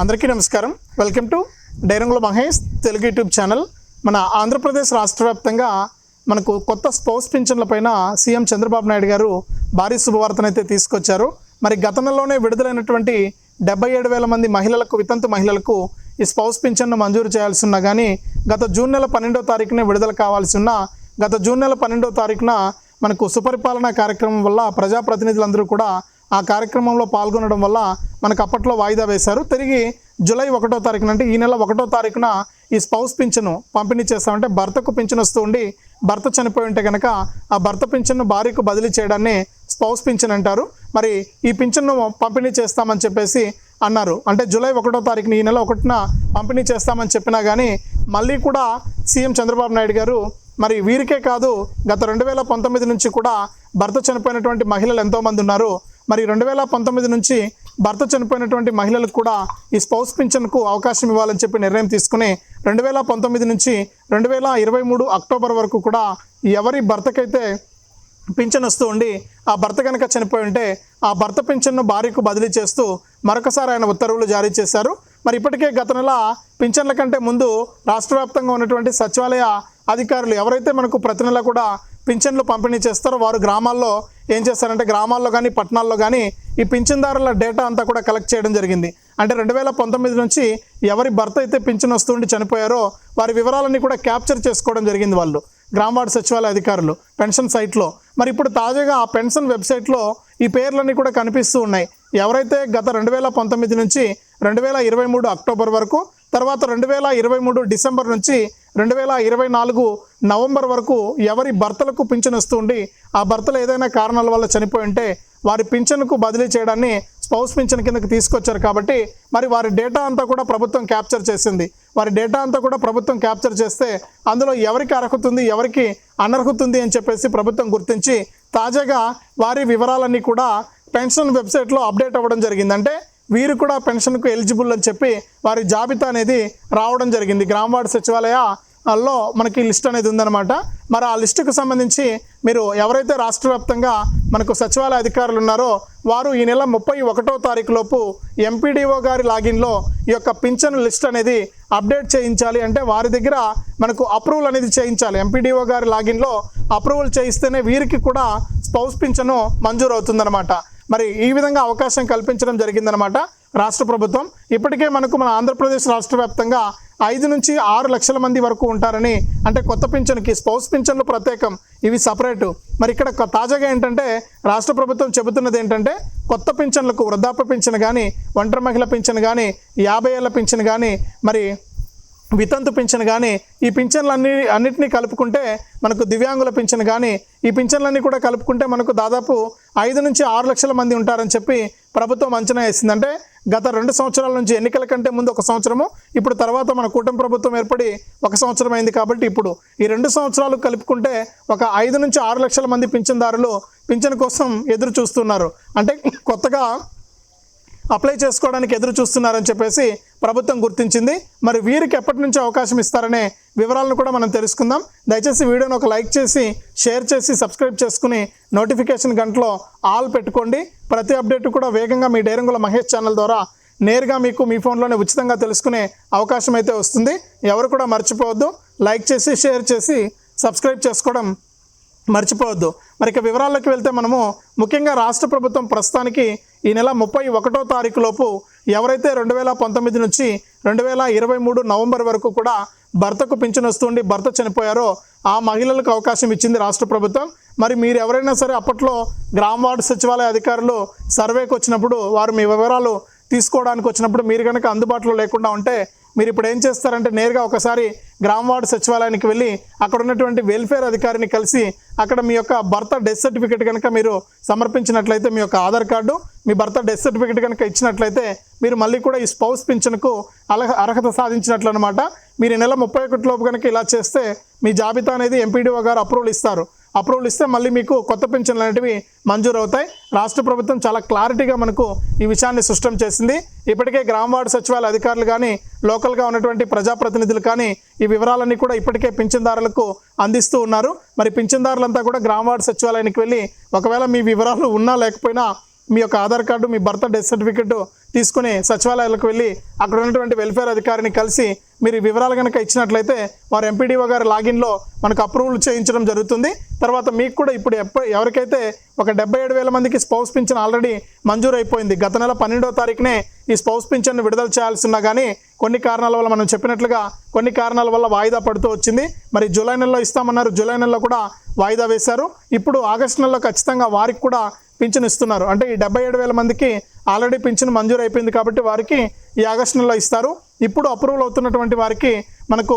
అందరికీ నమస్కారం. Welcome to Dairangula Mahesh Telugu YouTube channel. మన ఆంధ్రప్రదేశ్ రాష్ట్ర వ్యాప్తంగా మనకు కొత్త స్పౌస్ పింఛన్లపైన సీఎం చంద్రబాబు నాయుడు గారు భారీ శుభవార్తనైతే తీసుకొచ్చారు. మరి గత నెలలోనే విడుదలైనటువంటి డెబ్బై ఏడు వేల మంది మహిళలకు వితంతు మహిళలకు ఈ స్పౌస్ పింఛన్ను మంజూరు చేయాల్సి ఉన్నా కానీ గత జూన్ నెల పన్నెండో తారీఖునే విడుదల కావాల్సి ఉన్న గత జూన్ నెల పన్నెండో తారీఖున మనకు సుపరిపాలన కార్యక్రమం వల్ల ప్రజాప్రతినిధులందరూ కూడా ఆ కార్యక్రమంలో పాల్గొనడం వల్ల మనకు అప్పట్లో వాయిదా వేశారు. తిరిగి జూలై ఒకటో తారీఖున అంటే ఈ నెల ఒకటో తారీఖున ఈ స్పౌస్ పింఛను పంపిణీ చేస్తామంటే భర్తకు పింఛను వస్తూ ఉండి భర్త చనిపోయి ఉంటే కనుక ఆ భర్త పింఛన్ను భార్యకు బదిలీ చేయడాన్ని స్పౌస్ పింఛన్ అంటారు. మరి ఈ పింఛన్ను పంపిణీ చేస్తామని చెప్పేసి అన్నారు. అంటే జూలై ఒకటో తారీఖున ఈ నెల ఒకటిన పంపిణీ చేస్తామని చెప్పినా కానీ మళ్ళీ కూడా సీఎం చంద్రబాబు నాయుడు గారు మరి వీరికే కాదు గత రెండు వేల పంతొమ్మిది నుంచి కూడా భర్త చనిపోయినటువంటి మహిళలు ఎంతోమంది ఉన్నారు. మరి రెండు వేల పంతొమ్మిది నుంచి భర్త చనిపోయినటువంటి మహిళలకు కూడా ఈ స్పౌస్ పింఛన్కు అవకాశం ఇవ్వాలని చెప్పి నిర్ణయం తీసుకుని రెండు వేల పంతొమ్మిది నుంచి రెండు వేల ఇరవై మూడు అక్టోబర్ వరకు కూడా ఎవరి భర్తకైతే పింఛన్ వస్తూ ఉండి ఆ భర్త కనుక చనిపోయి ఉంటే ఆ భర్త పింఛన్ను భార్యకు బదిలీ చేస్తూ మరొకసారి ఆయన ఉత్తర్వులు జారీ చేశారు. మరి ఇప్పటికే గత నెల పింఛన్ల కంటే ముందు రాష్ట్ర వ్యాప్తంగా ఉన్నటువంటి సచివాలయ అధికారులు ఎవరైతే మనకు ప్రతి నెల కూడా పింఛన్లు పంపిణీ చేస్తారో వారు గ్రామాల్లో ఏం చేస్తారంటే గ్రామాల్లో కానీ పట్టణాల్లో కానీ ఈ పింఛన్దారుల డేటా అంతా కూడా కలెక్ట్ చేయడం జరిగింది. అంటే రెండు వేల పంతొమ్మిది నుంచి ఎవరి భర్త అయితే పింఛన్ వస్తుండి చనిపోయారో వారి వివరాలన్నీ కూడా క్యాప్చర్ చేసుకోవడం జరిగింది వాళ్ళు. గ్రామవార్డు సచివాలయ అధికారులు పెన్షన్ సైట్లో. మరి ఇప్పుడు తాజాగా ఆ పెన్షన్ వెబ్సైట్లో ఈ పేర్లన్నీ కూడా కనిపిస్తూ ఉన్నాయి. ఎవరైతే గత రెండు వేల పంతొమ్మిది నుంచి రెండు వేల ఇరవై మూడు అక్టోబర్ వరకు తర్వాత రెండు వేల ఇరవై మూడు డిసెంబర్ నుంచి రెండు వేల ఇరవై నాలుగు నవంబర్ వరకు ఎవరి భర్తలకు పింఛన్ ఇస్తుండి ఆ భర్తలు ఏదైనా కారణాల వల్ల చనిపోయి ఉంటే వారి పింఛన్కు బదిలీ చేయడాన్ని స్పౌస్ పింఛన్ కిందకి తీసుకొచ్చారు కాబట్టి మరి వారి డేటా అంతా కూడా ప్రభుత్వం క్యాప్చర్ చేసింది. వారి డేటా అంతా కూడా ప్రభుత్వం క్యాప్చర్ చేస్తే అందులో ఎవరికి అర్హత ఉంది ఎవరికి అనర్హత ఉంది అని చెప్పేసి ప్రభుత్వం గుర్తించి తాజాగా వారి వివరాలన్నీ కూడా పెన్షన్ వెబ్సైట్లో అప్డేట్ అవ్వడం జరిగింది. అంటే వీరు కూడా పెన్షన్కు ఎలిజిబుల్ అని చెప్పి వారి జాబితా అనేది రావడం జరిగింది. గ్రామవార్డు సచివాలయ లో మనకి లిస్ట్ అనేది ఉందన్నమాట. మరి ఆ లిస్టుకు సంబంధించి మీరు ఎవరైతే రాష్ట్ర వ్యాప్తంగా మనకు సచివాలయ అధికారులు ఉన్నారో వారు ఈ నెల ముప్పై ఒకటో తారీఖు లోపు ఎంపీడీఓ గారి లాగిన్లో ఈ యొక్క పింఛన్ లిస్ట్ అనేది అప్డేట్ చేయించాలి. అంటే వారి దగ్గర మనకు అప్రూవల్ అనేది చేయించాలి. ఎంపీడీఓ గారి లాగిన్లో అప్రూవల్ చేయిస్తేనే వీరికి కూడా స్పౌస్ పింఛను మంజూరు అవుతుందన్నమాట. మరి ఈ విధంగా అవకాశం కల్పించడం జరిగిందనమాట రాష్ట్ర ప్రభుత్వం. ఇప్పటికే మనకు మన ఆంధ్రప్రదేశ్ రాష్ట్ర వ్యాప్తంగా ఐదు నుంచి ఆరు లక్షల మంది వరకు ఉంటారని అంటే కొత్త పింఛన్కి స్పౌస్ పింఛన్లు ప్రత్యేకం ఇవి సపరేటు. మరి ఇక్కడ తాజాగా ఏంటంటే రాష్ట్ర ప్రభుత్వం చెబుతున్నది ఏంటంటే కొత్త పింఛన్లకు వృద్ధాప్య పింఛన్ కానీ ఒంటరి మహిళ పింఛన్ కానీ యాభై ఏళ్ళ పింఛన్ కానీ మరి వితంతు పింఛన్ కానీ ఈ పింఛన్లన్నీ అన్నిటినీ కలుపుకుంటే మనకు దివ్యాంగుల పింఛన్ కానీ ఈ పింఛన్లన్నీ కూడా కలుపుకుంటే మనకు దాదాపు ఐదు నుంచి ఆరు లక్షల మంది ఉంటారని చెప్పి ప్రభుత్వం అంచనా వేసింది అంటే గత రెండు సంవత్సరాల నుంచి ఎన్నికల కంటే ముందు ఒక సంవత్సరము ఇప్పుడు తర్వాత మన కూటమి ప్రభుత్వం ఏర్పడి ఒక సంవత్సరం అయింది కాబట్టి ఇప్పుడు. ఈ రెండు సంవత్సరాలు కలుపుకుంటే ఒక ఐదు నుంచి ఆరు లక్షల మంది పింఛన్దారులు పింఛన్ కోసం ఎదురు చూస్తున్నారు. అంటే కొత్తగా అప్లై చేసుకోవడానికి ఎదురు చూస్తున్నారని చెప్పేసి ప్రభుత్వం గుర్తించింది. మరి వీరికి ఎప్పటి నుంచి అవకాశం ఇస్తారనే వివరాలను కూడా మనం తెలుసుకుందాం. దయచేసి వీడియోని ఒక లైక్ చేసి షేర్ చేసి సబ్స్క్రైబ్ చేసుకుని నోటిఫికేషన్ గంటలో ఆల్ పెట్టుకోండి. ప్రతి అప్డేట్ కూడా వేగంగా మీ డైరంగుల మహేష్ ఛానల్ ద్వారా నేరుగా మీకు మీ ఫోన్లోనే ఉచితంగా తెలుసుకునే అవకాశం అయితే వస్తుంది. ఎవరు కూడా మర్చిపోవద్దు. లైక్ చేసి షేర్ చేసి సబ్స్క్రైబ్ చేసుకోవడం మర్చిపోవద్దు. మరి ఇక వివరాల్లోకి వెళ్తే మనము ముఖ్యంగా రాష్ట్ర ప్రభుత్వం ప్రస్తుతానికి ఈ నెల ముప్పై ఒకటో తారీఖులోపు ఎవరైతే రెండు వేల పంతొమ్మిది నుంచి రెండు వేల ఇరవై మూడు నవంబర్ వరకు కూడా భర్తకు పింఛన్ వస్తుండి భర్త చనిపోయారో ఆ మహిళలకు అవకాశం ఇచ్చింది రాష్ట్ర ప్రభుత్వం. మరి మీరు ఎవరైనా సరే అప్పట్లో గ్రామ వార్డు సచివాలయ అధికారులు సర్వేకి వచ్చినప్పుడు వారు మీ వివరాలు తీసుకోవడానికి వచ్చినప్పుడు మీరు కనుక అందుబాటులో లేకుండా ఉంటే మీరు ఇప్పుడు ఏం చేస్తారంటే నేరుగా ఒకసారి గ్రామ వార్డు సచివాలయానికి వెళ్ళి అక్కడ ఉన్నటువంటి వెల్ఫేర్ అధికారిని కలిసి అక్కడ మీ యొక్క భర్త డెత్ సర్టిఫికేట్ కనుక మీరు సమర్పించినట్లయితే మీ యొక్క ఆధార్ కార్డు మీ భర్త డెత్ సర్టిఫికేట్ కనుక ఇచ్చినట్లయితే మీరు మళ్ళీ కూడా ఈ స్పౌస్ పింఛన్కు అలహ అర్హత సాధించినట్లు అనమాట మీరు నెల ముప్పై ఒకటి లోపు కనుక ఇలా చేస్తే మీ జాబితా అనేది ఎంపీడీఓ గారు అప్రూవల్ ఇస్తారు. అప్రూవల్ ఇస్తే మళ్ళీ మీకు కొత్త పెన్షన్లు అనేటివి మంజూరు అవుతాయి. రాష్ట్ర ప్రభుత్వం చాలా క్లారిటీగా మనకు ఈ విషయాన్ని స్పష్టం చేసింది. ఇప్పటికే గ్రామ వార్డు సచివాలయ అధికారులు కానీ లోకల్గా ఉన్నటువంటి ప్రజాప్రతినిధులు కానీ ఈ వివరాలన్నీ కూడా ఇప్పటికే పింఛన్దారులకు అందిస్తూ ఉన్నారు. మరి పింఛన్దారులంతా కూడా గ్రామ వార్డు సచివాలయానికి వెళ్ళి ఒకవేళ మీ వివరాలు ఉన్నా లేకపోయినా మీ యొక్క ఆధార్ కార్డు మీ బర్త్ డెత్ సర్టిఫికెట్ తీసుకుని సచివాలయాలకు వెళ్ళి అక్కడ ఉన్నటువంటి వెల్ఫేర్ అధికారిని కలిసి మీరు ఈ వివరాలు కనుక ఇచ్చినట్లయితే వారు ఎంపీడీఓ గారి లాగిన్లో మనకు అప్రూవల్ చేయించడం జరుగుతుంది. తర్వాత మీకు కూడా ఇప్పుడు ఎప్ప ఎవరికైతే ఒక డెబ్బై ఏడు వేల మందికి స్పౌస్ పింఛన్ ఆల్రెడీ మంజూరు అయిపోయింది గత నెల పన్నెండో తారీఖునే ఈ స్పౌస్ పింఛన్ను విడుదల చేయాల్సి ఉన్నా కానీ కొన్ని కారణాల వల్ల మనం చెప్పినట్లుగా కొన్ని కారణాల వల్ల వాయిదా పడుతూ వచ్చింది. మరి జూలై నెలలో ఇస్తామన్నారు జూలై నెలలో కూడా వాయిదా వేశారు. ఇప్పుడు ఆగస్టు నెలలో ఖచ్చితంగా వారికి కూడా పింఛన్ ఇస్తున్నారు. అంటే ఈ డెబ్బై ఏడు వేల మందికి ఆల్రెడీ పింఛన్ మంజూరు అయిపోయింది కాబట్టి వారికి ఈ ఆగస్టు నెలలో ఇస్తారు. ఇప్పుడు అప్రూవల్ అవుతున్నటువంటి వారికి మనకు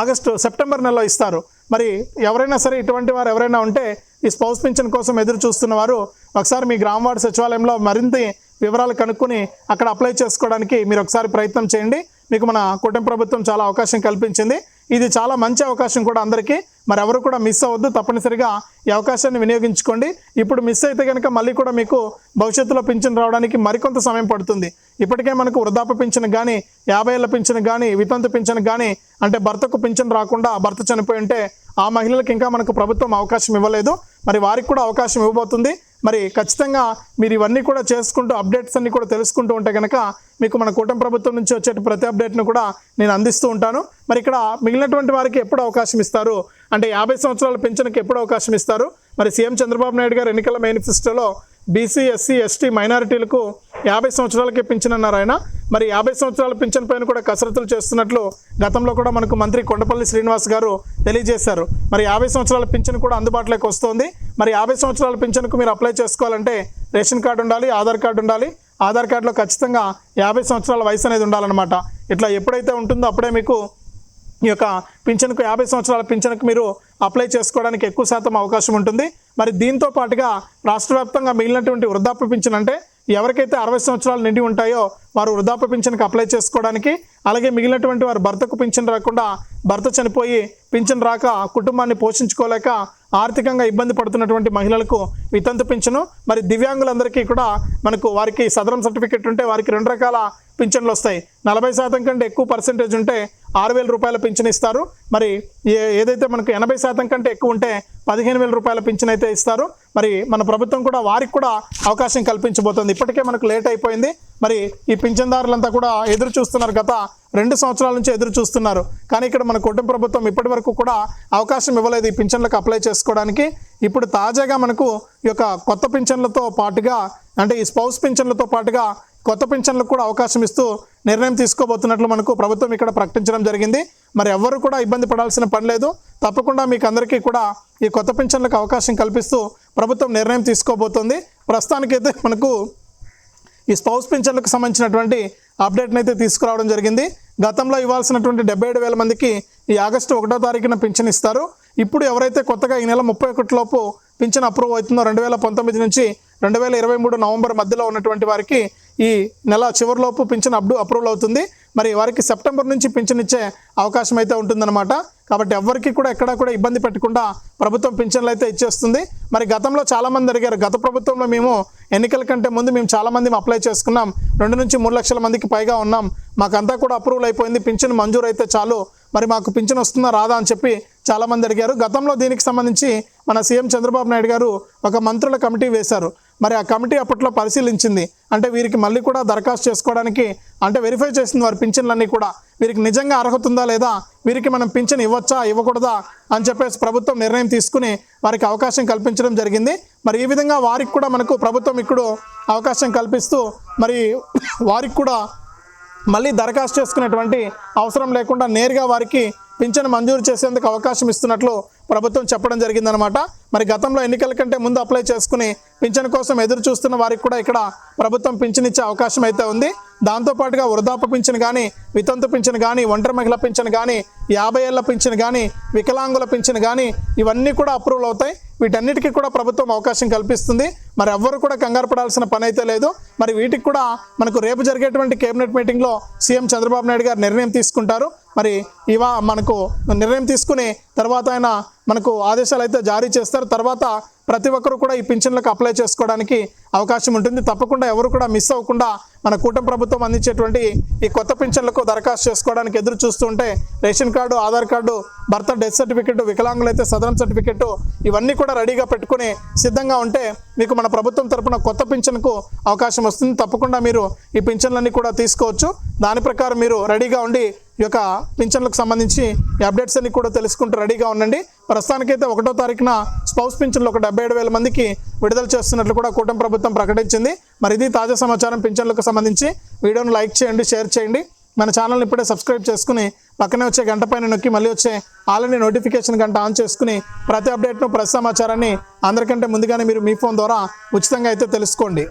ఆగస్టు సెప్టెంబర్ నెలలో ఇస్తారు. మరి ఎవరైనా సరే ఇటువంటి వారు ఎవరైనా ఉంటే ఈ స్పౌస్ పింఛన్ కోసం ఎదురు చూస్తున్న వారు ఒకసారి మీ గ్రామ వార్డు సచివాలయంలో మరింత వివరాలు కనుక్కొని అక్కడ అప్లై చేసుకోవడానికి మీరు ఒకసారి ప్రయత్నం చేయండి. మీకు మన కుటుంబ ప్రభుత్వం చాలా అవకాశం కల్పించింది. ఇది చాలా మంచి అవకాశం కూడా అందరికీ. మరి ఎవరు కూడా మిస్ అవ్వద్దు. తప్పనిసరిగా ఈ అవకాశాన్ని వినియోగించుకోండి. ఇప్పుడు మిస్ అయితే కనుక మళ్ళీ కూడా మీకు భవిష్యత్తులో పింఛన్ రావడానికి మరికొంత సమయం పడుతుంది. ఇప్పటికే మనకు వృద్ధాప్య పింఛన్ కానీ యాభై ఏళ్ళ పింఛన్ కానీ వితంతు పింఛన్ కానీ అంటే భర్తకు పింఛన్ రాకుండా భర్త చనిపోయి ఉంటే ఆ మహిళలకు ఇంకా మనకు ప్రభుత్వం అవకాశం ఇవ్వలేదు. మరి వారికి కూడా అవకాశం ఇవ్వబోతుంది. మరి ఖచ్చితంగా మీరు ఇవన్నీ కూడా చేసుకుంటూ అప్డేట్స్ అన్ని కూడా తెలుసుకుంటూ ఉంటే కనుక మీకు మన కూటమి ప్రభుత్వం నుంచి వచ్చే ప్రతి అప్డేట్ను కూడా నేను అందిస్తూ ఉంటాను. మరి ఇక్కడ మిగిలినటువంటి వారికి ఎప్పుడు అవకాశం ఇస్తారు? అంటే యాభై సంవత్సరాల పెన్షన్కి ఎప్పుడు అవకాశం ఇస్తారు? మరి సీఎం చంద్రబాబు నాయుడు గారు ఎన్నికల మేనిఫెస్టోలో బీసీ ఎస్సీ ఎస్టీ మైనారిటీలకు యాభై సంవత్సరాలకే పింఛన్ అన్నారు ఆయన. మరి యాభై సంవత్సరాల పింఛన్ పైన కూడా కసరత్తులు చేస్తున్నట్లు గతంలో కూడా మనకు మంత్రి కొండపల్లి శ్రీనివాస్ గారు తెలియజేశారు. మరి యాభై సంవత్సరాల పింఛన్ కూడా అందుబాటులోకి వస్తోంది. మరి యాభై సంవత్సరాల పింఛన్కు మీరు అప్లై చేసుకోవాలంటే రేషన్ కార్డు ఉండాలి ఆధార్ కార్డు ఉండాలి. ఆధార్ కార్డులో ఖచ్చితంగా యాభై సంవత్సరాల వయసు అనేది ఉండాలన్నమాట. ఇట్లా ఎప్పుడైతే ఉంటుందో అప్పుడే మీకు ఈ యొక్క పింఛన్కు యాభై సంవత్సరాల పింఛన్కు మీరు అప్లై చేసుకోవడానికి ఎక్కువ శాతం అవకాశం ఉంటుంది. మరి దీంతో పాటుగా రాష్ట్ర వ్యాప్తంగా మిగిలినటువంటి వృద్ధాప్య పింఛన్ అంటే ఎవరికైతే అరవై సంవత్సరాలు నిండి ఉంటాయో వారు వృద్ధాప్య పింఛన్కి అప్లై చేసుకోవడానికి అలాగే మిగిలినటువంటి వారు భర్తకు పింఛన్ రాకుండా భర్త చనిపోయి పింఛన్ రాక కుటుంబాన్ని పోషించుకోలేక ఆర్థికంగా ఇబ్బంది పడుతున్నటువంటి మహిళలకు వితంతు పింఛను మరి దివ్యాంగులందరికీ కూడా మనకు వారికి సదరం సర్టిఫికెట్ ఉంటే వారికి రెండు రకాల పింఛన్లు వస్తాయి. నలభై శాతం కంటే ఎక్కువ పర్సెంటేజ్ ఉంటే ఆరు వేల రూపాయల పింఛన్ ఇస్తారు. మరి ఏ ఏదైతే మనకు ఎనభై శాతం కంటే ఎక్కువ ఉంటే పదిహేను వేల రూపాయల పింఛన్ అయితే ఇస్తారు. మరి మన ప్రభుత్వం కూడా వారికి కూడా అవకాశం కల్పించబోతుంది. ఇప్పటికే మనకు లేట్ అయిపోయింది. మరి ఈ పింఛన్దారులంతా కూడా ఎదురు చూస్తున్నారు. గత రెండు సంవత్సరాల నుంచి ఎదురు చూస్తున్నారు. కానీ ఇక్కడ మన కుటుంబ ప్రభుత్వం ఇప్పటి వరకు కూడా అవకాశం ఇవ్వలేదు ఈ పింఛన్లకు అప్లై చేసుకోవడానికి. ఇప్పుడు తాజాగా మనకు ఈ యొక్క కొత్త పింఛన్లతో పాటుగా అంటే ఈ స్పౌస్ పింఛన్లతో పాటుగా కొత్త పింఛన్లకు కూడా అవకాశం ఇస్తూ నిర్ణయం తీసుకోబోతున్నట్లు మనకు ప్రభుత్వం ఇక్కడ ప్రకటించడం జరిగింది. మరి ఎవ్వరు కూడా ఇబ్బంది పడాల్సిన పని లేదు. తప్పకుండా మీకు అందరికీ కూడా ఈ కొత్త పింఛన్లకు అవకాశం కల్పిస్తూ ప్రభుత్వం నిర్ణయం తీసుకోబోతోంది. ప్రస్తుతానికైతే మనకు ఈ స్పౌస్ పింఛన్లకు సంబంధించినటువంటి అప్డేట్ని అయితే తీసుకురావడం జరిగింది. గతంలో ఇవ్వాల్సినటువంటి డెబ్బై ఏడు వేల మందికి ఈ ఆగస్టు ఒకటో తారీఖున పింఛన్ ఇస్తారు. ఇప్పుడు ఎవరైతే కొత్తగా ఈ నెల ముప్పై ఒకటిలోపు పింఛన్ అప్రూవ్ అవుతుందో రెండు వేల పంతొమ్మిది నుంచి రెండు వేల ఇరవై మూడు నవంబర్ మధ్యలో ఉన్నటువంటి వారికి ఈ నెల చివరిలోపు పింఛన్ అప్డు అప్రూవల్ అవుతుంది. మరి వారికి సెప్టెంబర్ నుంచి పింఛన్ ఇచ్చే అవకాశం అయితే ఉంటుందన్నమాట. కాబట్టి ఎవరికి కూడా ఎక్కడా కూడా ఇబ్బంది పెట్టకుండా ప్రభుత్వం పింఛన్లు అయితే ఇచ్చేస్తుంది. మరి గతంలో చాలామంది అడిగారు గత ప్రభుత్వంలో మేము ఎన్నికల కంటే ముందు మేము చాలామంది అప్లై చేసుకున్నాం. రెండు నుంచి మూడు లక్షల మందికి పైగా ఉన్నాం. మాకంతా కూడా అప్రూవల్ అయిపోయింది. పింఛన్ మంజూరు అయితే చాలు. మరి మాకు పింఛన్ వస్తుందా రాదా? అని చెప్పి చాలామంది అడిగారు. గతంలో దీనికి సంబంధించి మన సీఎం చంద్రబాబు నాయుడు గారు ఒక మంత్రుల కమిటీ వేశారు. మరి ఆ కమిటీ అప్పట్లో పరిశీలించింది. అంటే వీరికి మళ్ళీ కూడా దరఖాస్తు చేసుకోవడానికి అంటే వెరిఫై చేసింది వారి పింఛన్లన్నీ కూడా. వీరికి నిజంగా అర్హత ఉందా లేదా? వీరికి మనం పింఛన్ ఇవ్వచ్చా ఇవ్వకూడదా అని చెప్పేసి ప్రభుత్వం నిర్ణయం తీసుకుని వారికి అవకాశం కల్పించడం జరిగింది. మరి ఈ విధంగా వారికి కూడా మనకు ప్రభుత్వం ఇప్పుడు అవకాశం కల్పిస్తూ మరి వారికి కూడా మళ్ళీ దరఖాస్తు చేసుకునేటువంటి అవసరం లేకుండా నేరుగా వారికి పింఛను మంజూరు చేసేందుకు అవకాశం ఇస్తున్నట్లు ప్రభుత్వం చెప్పడం జరిగిందనమాట మరి గతంలో ఎన్నికల కంటే ముందు అప్లై చేసుకుని పింఛను కోసం ఎదురు చూస్తున్న వారికి కూడా ఇక్కడ ప్రభుత్వం పింఛన్ ఇచ్చే అవకాశం అయితే ఉంది. దాంతోపాటుగా వృద్ధాప్య పింఛన్ కానీ వితంతు పింఛన్ కానీ ఒంటరి మహిళ పింఛన్ కానీ యాభై ఏళ్ళ పింఛన్ కానీ వికలాంగుల పింఛన్ కానీ ఇవన్నీ కూడా అప్రూవల్ అవుతాయి. వీటన్నిటికీ కూడా ప్రభుత్వం అవకాశం కల్పిస్తుంది. మరి ఎవ్వరు కూడా కంగారు పడాల్సిన పని అయితే లేదు. మరి వీటికి కూడా మనకు రేపు జరిగేటువంటి కేబినెట్ మీటింగ్లో సీఎం చంద్రబాబు నాయుడు గారు నిర్ణయం తీసుకుంటారు. మరి ఇవా మనకు నిర్ణయం తీసుకుని తర్వాత ఆయన మనకు ఆదేశాలు అయితే జారీ చేస్తారు. తర్వాత ప్రతి ఒక్కరు కూడా ఈ పింఛన్లకు అప్లై చేసుకోవడానికి అవకాశం ఉంటుంది. తప్పకుండా ఎవరు కూడా మిస్ అవ్వకుండా మన కూటమి ప్రభుత్వం అందించేటువంటి ఈ కొత్త పింఛన్లకు దరఖాస్తు చేసుకోవడానికి ఎదురు చూస్తుంటే రేషన్ కార్డు ఆధార్ కార్డు భర్త డెత్ సర్టిఫికెట్ వికలాంగులైతే సదరం సర్టిఫికెట్ ఇవన్నీ కూడా రెడీగా పెట్టుకుని సిద్ధంగా ఉంటే మీకు మన ప్రభుత్వం తరపున కొత్త పింఛన్కు అవకాశం వస్తుంది. తప్పకుండా మీరు ఈ పింఛన్లన్నీ కూడా తీసుకోవచ్చు. దాని ప్రకారం మీరు రెడీగా ఉండి ఈ యొక్క పింఛన్లకు సంబంధించి అప్డేట్స్ అన్ని కూడా తెలుసుకుంటూ రెడీగా ఉండండి. ప్రస్తుతానికైతే ఒకటో తారీఖున స్పౌస్ పింఛన్లు ఒక డెబ్బై ఏడు వేల మందికి విడుదల చేస్తున్నట్లు కూడా కూటమి ప్రభుత్వం ప్రకటించింది. మరి ఇది తాజా సమాచారం పింఛన్లకు సంబంధించి. వీడియోను లైక్ చేయండి షేర్ చేయండి. మన ఛానల్ని ఇప్పుడే సబ్స్క్రైబ్ చేసుకుని పక్కనే వచ్చే గంట పైన నొక్కి మళ్ళీ వచ్చే ఆల్రెడీ నోటిఫికేషన్ గంట ఆన్ చేసుకుని ప్రతి అప్డేట్ను ప్రతి సమాచారాన్ని అందరికంటే ముందుగానే మీరు మీ ఫోన్ ద్వారా ఉచితంగా అయితే తెలుసుకోండి.